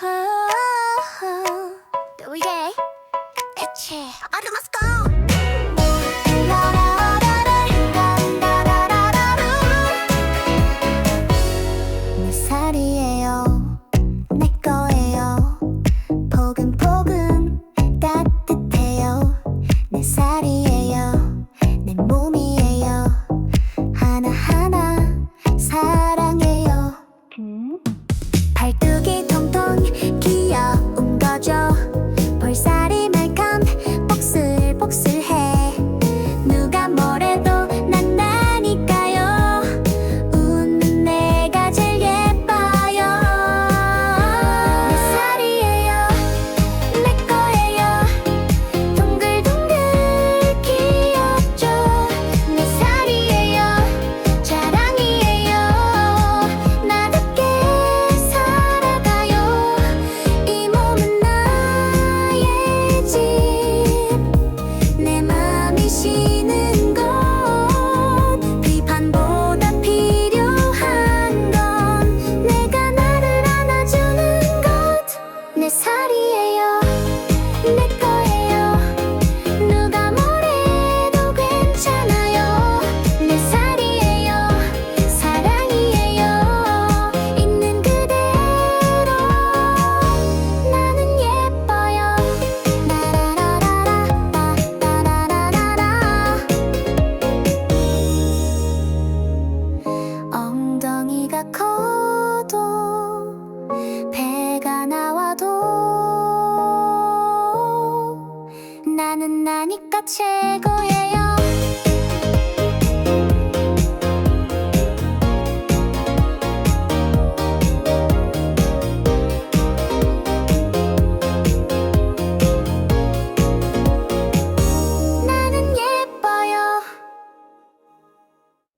Oh, oh, oh. 또 이게 대체 아름다워 살이에요. 내 거예요. 누가 뭐래도 괜찮아요. 내 살이에요. 사랑이에요. 있는 그대로. 나는 예뻐요. 라라라라라 라라라라. 엉덩이가 커. 나는 나니까 최고예요.